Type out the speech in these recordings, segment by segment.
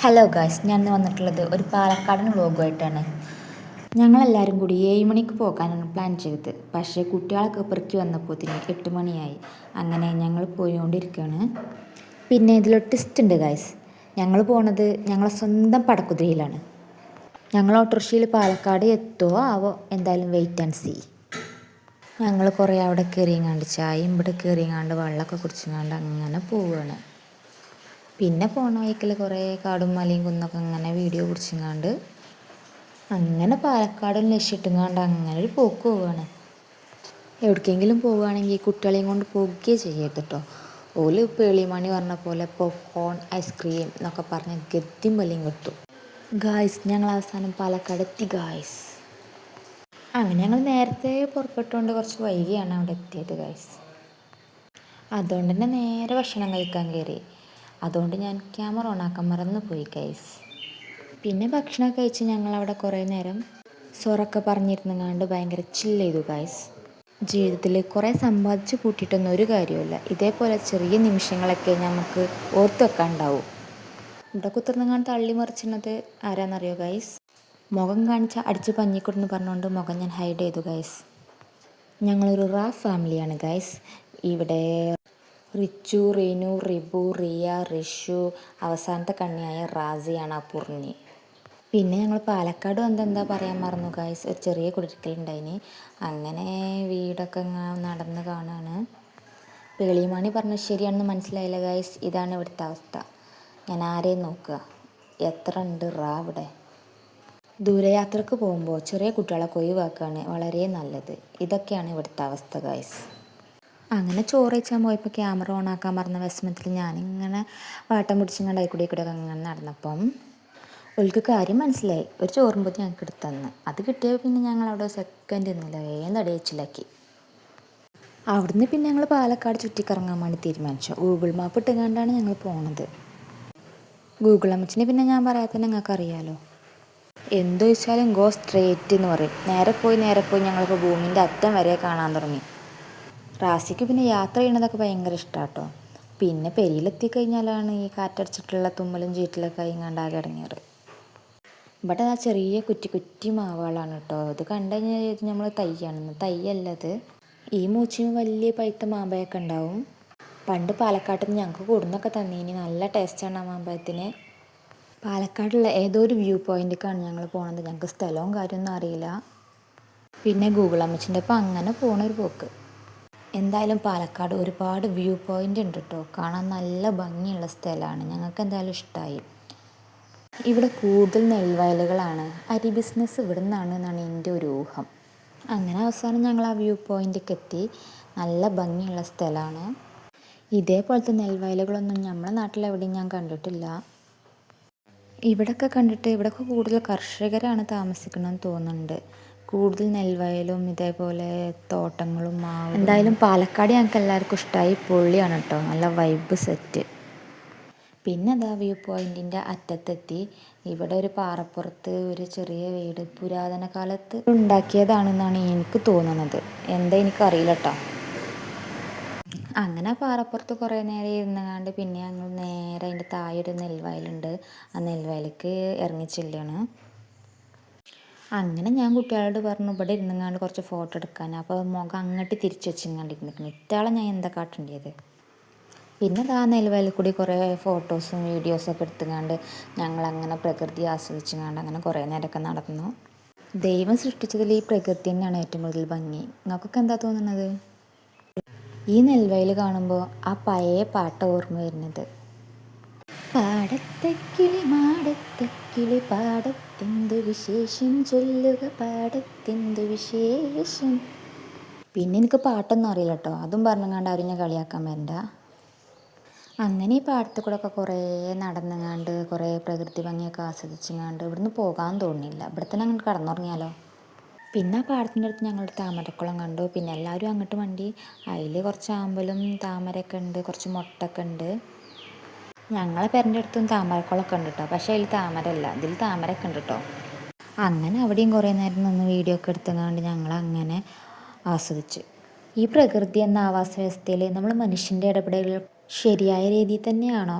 Hello guys ഞാൻ ഇന്ന് വന്നിട്ടുള്ളത് ഒരു പാലക്കാടൻ വ്ലോഗുമായിട്ടാണ് ഞങ്ങളെല്ലാവരും കൂടി ഏഴ് മണിക്ക് പോകാനാണ് പ്ലാൻ ചെയ്തത്. പക്ഷേ കുട്ടികളൊക്കെ പെറുക്കി വന്നപ്പോത്തിന് എട്ട് മണിയായി. അങ്ങനെ ഞങ്ങൾ പോയിക്കൊണ്ടിരിക്കുകയാണ് പിന്നെ ഇതിലൊരു ട്വിസ്റ്റ് ഉണ്ട് ഗായ്സ് ഞങ്ങൾ പോണത് ഞങ്ങളെ സ്വന്തം പടക്കുതിരയിലാണ്. ഞങ്ങൾ ഓട്ടോറിക്ഷയിൽ പാലക്കാട് എത്തുമോ ആവോ എന്തായാലും വെയിറ്റ് ആൻഡ് സീ ഞങ്ങൾ കുറേ അവിടെ കയറിയങ്ങാണ്ട് ചായയും ഇവിടെ കയറിയങ്ങാണ്ട് വെള്ളമൊക്കെ കുടിച്ചങ്ങാണ്ട് അങ്ങനെ പോവുകയാണ് പിന്നെ പോണ വഴിക്കിൽ കുറേ കാടും മലയും കുന്നൊക്കെ അങ്ങനെ വീഡിയോ പിടിച്ചിങ്ങാണ്ട്. അങ്ങനെ പാലക്കാടും ലക്ഷ്യട്ടുങ്ങാണ്ട് അങ്ങനെ ഒരു പോക്ക് പോവുകയാണ് എവിടേക്കെങ്കിലും പോവുകയാണെങ്കിൽ കുട്ടികളെയും കൊണ്ട് പോകുകയേ ചെയ്യരുത് കേട്ടോ ഓൽ പേളിമണി പറഞ്ഞ പോലെ പോപ്കോൺ ഐസ്ക്രീം എന്നൊക്കെ പറഞ്ഞ് ഗദ്യം വലിയും കിട്ടും. ഗായ്സ് ഞങ്ങൾ അവസാനം പാലക്കാട് എത്തി ഗായ്സ് അങ്ങനെ ഞങ്ങൾ നേരത്തെ പുറപ്പെട്ടുകൊണ്ട് കുറച്ച് വൈകിയാണ് അവിടെ എത്തിയത് ഗായ്സ് അതുകൊണ്ട് തന്നെ നേരെ ഭക്ഷണം കഴിക്കാൻ കയറി അതുകൊണ്ട് ഞാൻ ക്യാമറ ഓണാക്കാൻ മറന്നു പോയി ഗൈസ് പിന്നെ ഭക്ഷണം കഴിച്ച് ഞങ്ങൾ അവിടെ കുറേ നേരം സൊറൊക്കെ പറഞ്ഞിരുന്നങ്ങാണ്ട് ഭയങ്കര ചില്ല് ചെയ്തു ഗൈസ് ജീവിതത്തിൽ കുറേ സമ്പാദിച്ച് കൂട്ടിയിട്ടൊന്നും ഒരു കാര്യമില്ല ഇതേപോലെ ചെറിയ നിമിഷങ്ങളൊക്കെ നമുക്ക് ഓർത്ത് വെക്കാൻ ഉണ്ടാവും ഇവിടെ കുത്തിർന്നങ്ങാണ്ട് തള്ളി മറിച്ചിരുന്നത്? ആരാന്നറിയോ ഗൈസ് മുഖം കാണിച്ച അടിച്ച് പഞ്ഞിക്കൊടുന്ന് പറഞ്ഞുകൊണ്ട് മുഖം ഞാൻ ഹൈഡ് ചെയ്തു ഗൈസ് ഞങ്ങളൊരു റാ ഫാമിലിയാണ് ഗൈസ് ഇവിടെ റിച്ചു റീനു റിബു റിയ റിഷു അവസാനത്തെ കണ്ണിയായ റാസിയാണ് അപൂർണി പിന്നെ ഞങ്ങൾ പാലക്കാട് വന്ന് എന്താ പറയാൻ മറന്നു ഗായ്സ് ഒരു ചെറിയ കുടിരിക്കലുണ്ടായിന്. അങ്ങനെ വീടൊക്കെ നടന്ന് കാണാണ്. പേളിമണി പറഞ്ഞത് ശരിയാണെന്ന് മനസ്സിലായില്ല ഗായ്സ് ഇതാണ് ഇവിടുത്തെ അവസ്ഥ. ഞാൻ ആരെയും നോക്കുക. എത്ര ഉണ്ട് റാ ഇവിടെ? ദൂരയാത്രക്ക് പോകുമ്പോൾ ചെറിയ കുട്ടികളെ ഒഴിവാക്കുകയാണ് വളരെ നല്ലത്. ഇതൊക്കെയാണ് ഇവിടുത്തെ അവസ്ഥ ഗൈസ് അങ്ങനെ ചോറ് വെച്ചാൽ പോയപ്പോൾ ക്യാമറ ഓൺ ആക്കാൻ പറഞ്ഞ വിഷമത്തിൽ ഞാനിങ്ങനെ വാട്ടം പിടിച്ചിങ്ങനെ കൂടി കൂടെ അങ്ങനെ നടന്നപ്പം ഒരിക്കൽ കാര്യം മനസ്സിലായി. ഒരു ചോറുമ്പോൾ ഞങ്ങൾക്ക് എടുത്തന്ന്. അത് കിട്ടിയപ്പോൾ പിന്നെ ഞങ്ങൾ അവിടെ സെക്കൻഡ് നിന്നില്ല വേഗം തടയച്ചിലാക്കി അവിടുന്ന് പിന്നെ ഞങ്ങൾ പാലക്കാട് ചുറ്റിക്കറങ്ങാൻ വേണ്ടി തീരുമാനിച്ചു. ഗൂഗിൾ മാപ്പ് ഇട്ടുകൊണ്ടാണ് ഞങ്ങൾ പോണത്. ഗൂഗിൾ അമ്മച്ചിനെ പിന്നെ ഞാൻ പറയാത്ത നിങ്ങൾക്ക് അറിയാലോ. എന്ത് വെച്ചാലും ഗോ സ്ട്രേറ്റ് എന്ന് പറയും. നേരെ പോയി നേരെ പോയി ഞങ്ങളിപ്പോൾ ഭൂമിന്റെ അറ്റം വരെ കാണാൻ തുടങ്ങി. റാസിക്ക് പിന്നെ യാത്ര ചെയ്യണതൊക്കെ ഭയങ്കര ഇഷ്ടമാണ് കേട്ടോ പിന്നെ പെരിയിലെത്തി കഴിഞ്ഞാലാണ് ഈ കാറ്റടിച്ചിട്ടുള്ള തുമ്മലും ചീറ്റിലൊക്കെ ഇങ്ങാണ്ട് ആകെ ബട്ട് അത് ആ ചെറിയ കുറ്റി കുറ്റി മാവുകളാണ് കേട്ടോ ഇത് കണ്ടു കഴിഞ്ഞാൽ ഇത് നമ്മൾ തയ്യാണെന്ന് തയ്യല്ലത് ഈ മൂച്ചിയും വലിയ പഴുത്ത മാമ്പയൊക്കെ ഉണ്ടാവും. പണ്ട് പാലക്കാട്ടിൽ നിന്ന് ഞങ്ങൾക്ക് കൂടുന്നൊക്കെ തന്നീനി. നല്ല ടേസ്റ്റാണ് ആ മാമ്പഴത്തിന്. പാലക്കാടുള്ള ഏതോ ഒരു വ്യൂ പോയിന്റിലേക്കാണ് ഞങ്ങൾ പോണത്. ഞങ്ങൾക്ക് സ്ഥലവും കാര്യമൊന്നും അറിയില്ല. പിന്നെ ഗൂഗിൾ അമ്മച്ചിന്റെ ഇപ്പം അങ്ങനെ പോണ ഒരു പോക്ക്. എന്തായാലും പാലക്കാട് ഒരുപാട് വ്യൂ പോയിന്റ് ഉണ്ട് കേട്ടോ കാണാൻ നല്ല ഭംഗിയുള്ള സ്ഥലമാണ്. ഞങ്ങൾക്ക് എന്തായാലും ഇഷ്ടമായി ഇവിടെ കൂടുതൽ നെൽവയലുകളാണ്. അരി ബിസിനസ് ഇവിടെ നിന്നാണ് എന്നാണ് എന്റെ ഒരു ഊഹം. അങ്ങനെ അവസാനം ഞങ്ങൾ ആ വ്യൂ പോയിന്റൊക്കെ എത്തി. നല്ല ഭംഗിയുള്ള സ്ഥലമാണ്. ഇതേപോലത്തെ നെൽവയലുകളൊന്നും നമ്മുടെ നാട്ടിലെവിടെയും ഞാൻ കണ്ടിട്ടില്ല. ഇവിടൊക്കെ കണ്ടിട്ട് ഇവിടൊക്കെ കൂടുതൽ കർഷകരാണ് താമസിക്കണമെന്ന് തോന്നുന്നുണ്ട്. കൂടുതൽ നെൽവയലും ഇതേപോലെ തോട്ടങ്ങളും മാവും. എന്തായാലും പാലക്കാട് ഞങ്ങൾക്ക് എല്ലാവർക്കും ഇഷ്ടമായി പൊള്ളിയാണ് കേട്ടോ നല്ല വൈബ് സെറ്റ് പിന്നെ അതാ വ്യൂ പോയിന്റിന്റെ അറ്റത്തെത്തി. ഇവിടെ ഒരു പാറപ്പുറത്ത് ഒരു ചെറിയ വീട് പുരാതന കാലത്ത് ഉണ്ടാക്കിയതാണെന്നാണ് എനിക്ക് തോന്നുന്നത്. എന്താ എനിക്കറിയില്ല കേട്ടോ അങ്ങനെ പാറപ്പുറത്ത് കുറേ നേരം ഇരുന്നങ്ങാണ്ട് പിന്നെ ഞങ്ങൾ നേരെ അതിന്റെ താഴെ ഒരു നെൽവയലുണ്ട്. ആ നെൽവയലേക്ക് ഇറങ്ങി ചെല്ലുകയാണ് അങ്ങനെ ഞാൻ കുട്ടികളോട് പറഞ്ഞു ഇവിടെ ഇരുന്നങ്ങാണ്ട് കുറച്ച് ഫോട്ടോ എടുക്കാൻ അപ്പോൾ മുഖം അങ്ങോട്ട് തിരിച്ചു വെച്ചിങ്ങാണ്ട് ഇരുന്നിരിക്കുന്നു ഇറ്റാളെ ഞാൻ എന്താ കാട്ടേണ്ടത് പിന്നെ ആ നെൽവയലിൽ കൂടി കുറേ ഫോട്ടോസും വീഡിയോസൊക്കെ എടുത്തുങ്ങാണ്ട് ഞങ്ങളങ്ങനെ പ്രകൃതി ആസ്വദിച്ചുങ്ങാണ്ട് അങ്ങനെ കുറേ നേരമൊക്കെ നടന്നു. ദൈവം സൃഷ്ടിച്ചതിൽ ഈ പ്രകൃതി തന്നെയാണ് ഏറ്റവും കൂടുതൽ ഭംഗി. നിങ്ങൾക്കൊക്കെ എന്താ തോന്നുന്നത്? ഈ നെൽവയൽ കാണുമ്പോൾ ആ പഴയ പാട്ട ഓർമ്മ വരുന്നത്. പാടത്തക്കിളി മാടത്തക്കിളി പാടത്തെന്തു വിശേഷം ചൊല്ലുക പാടത്തെന്ത് വിശേഷം? പിന്നെ എനിക്ക് പാട്ടൊന്നും അറിയില്ല കേട്ടോ അതും പറഞ്ഞങ്ങാണ്ട് അവരിനെ കളിയാക്കാൻ വരണ്ട. അങ്ങനെ പാടത്ത് കൂടെ ഒക്കെ കുറേ നടന്നങ്ങാണ്ട് കുറേ പ്രകൃതി ഭംഗിയൊക്കെ ആസ്വദിച്ചങ്ങാണ്ട് ഇവിടുന്ന് പോകാൻ തോന്നില്ല ഇവിടെ തന്നെ അങ്ങോട്ട് കടന്നുറങ്ങിയാലോ? പിന്നെ ആ പാടത്തിന്റെ അടുത്ത് ഞങ്ങൾ താമരക്കുളം കണ്ടു. പിന്നെ എല്ലാവരും അങ്ങോട്ട് വണ്ടി അതിൽ കുറച്ച് ആമ്പലും താമരയൊക്കെ ഉണ്ട് കുറച്ച് മുട്ടൊക്കെ ഉണ്ട്. ഞങ്ങളെ പേരന്റെ അടുത്തും താമരക്കുളമൊക്കെ ഉണ്ട് കേട്ടോ പക്ഷേ അതിൽ താമരല്ല ഇതിൽ താമരയൊക്കെ ഉണ്ട് കേട്ടോ അങ്ങനെ അവിടെയും കുറേ നേരം നിന്ന് വീഡിയോ ഒക്കെ എടുത്തുകൊണ്ട് ഞങ്ങൾ അങ്ങനെ ആസ്വദിച്ച്. ഈ പ്രകൃതി എന്ന ആവാസ വ്യവസ്ഥയിൽ നമ്മൾ മനുഷ്യന്റെ ഇടപെടലുകൾ ശരിയായ രീതിയിൽ തന്നെയാണോ?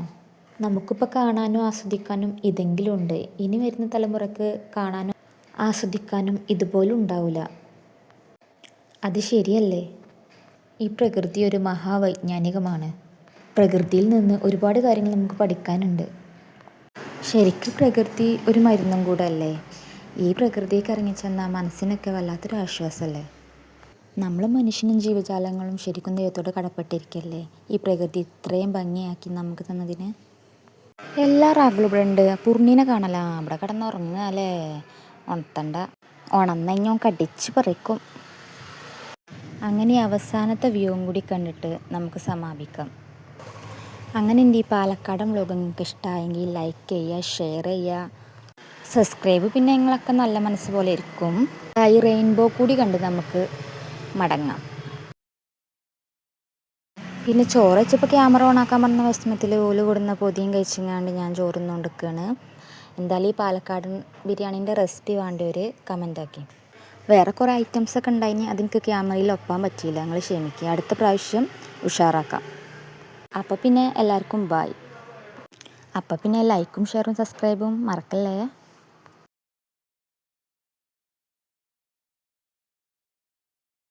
നമുക്കിപ്പോൾ കാണാനും ആസ്വദിക്കാനും ഇതെങ്കിലും ഉണ്ട്. ഇനി വരുന്ന തലമുറയ്ക്ക് കാണാനും ആസ്വദിക്കാനും ഇതുപോലും ഉണ്ടാവില്ല. അത് ശരിയല്ലേ? ഈ പ്രകൃതി ഒരു മഹാവൈജ്ഞാനികമാണ്. പ്രകൃതിയിൽ നിന്ന് ഒരുപാട് കാര്യങ്ങൾ നമുക്ക് പഠിക്കാനുണ്ട്. ശരിക്കും പ്രകൃതി ഒരു മരുന്നും കൂടെ അല്ലേ ഈ പ്രകൃതിക്ക് ഇറങ്ങിച്ചെന്നാൽ മനസ്സിനൊക്കെ വല്ലാത്തൊരു ആശ്വാസമല്ലേ നമ്മൾ മനുഷ്യനും ജീവജാലങ്ങളും ശരിക്കും ദൈവത്തോട് കടപ്പെട്ടിരിക്കല്ലേ? ഈ പ്രകൃതി ഇത്രയും ഭംഗിയാക്കി നമുക്ക് തന്നതിന്? എല്ലാ റാഗിളും ഇവിടെ ഉണ്ട് പൂർണീനെ കാണലാ. അവിടെ കിടന്നുറങ്ങുക അല്ലേ ഉണത്തണ്ട ഉണന്നഞ്ഞോ കടിച്ച് പറിക്കും. അങ്ങനെ അവസാനത്തെ വ്യൂവും കൂടി കണ്ടിട്ട് നമുക്ക് സമാപിക്കാം. അങ്ങനെ എന്റെ ഈ പാലക്കാടൻ വ്ലോഗ് നിങ്ങൾക്ക് ഇഷ്ടമായെങ്കിൽ ലൈക്ക് ചെയ്യുക ഷെയർ ചെയ്യുക. സബ്സ്ക്രൈബ് പിന്നെ നിങ്ങളൊക്കെ നല്ല മനസ്സ് പോലെ ഇരിക്കും. ഈ റെയിൻബോ കൂടി കണ്ട് നമുക്ക് മടങ്ങാം. പിന്നെ ചോറ് വെച്ചപ്പോൾ ക്യാമറ ഓണാക്കാൻ പറഞ്ഞ വിഷമത്തിൽ ഓൽ കൊടുന്ന പൊതിയും കഴിച്ചിങ്ങാണ്ട് ഞാൻ ചോറുന്നുകൊണ്ടിരിക്കുകയാണ് എന്തായാലും ഈ പാലക്കാടൻ ബിരിയാണീന്റെ റെസിപ്പി വേണ്ടവർ കമന്റ് ആക്കി. വേറെ കുറേ ഐറ്റംസൊക്കെ ഉണ്ടായിന് അതെനിക്ക് ക്യാമറയിൽ ഒപ്പാൻ പറ്റിയില്ല. നിങ്ങൾ ക്ഷമിക്കുക അടുത്ത പ്രാവശ്യം ഉഷാറാക്കാം. അപ്പോൾ പിന്നെ എല്ലാവർക്കും ബായ് അപ്പോൾ പിന്നെ ലൈക്കും ഷെയറും സബ്സ്ക്രൈബും മറക്കല്ലേ?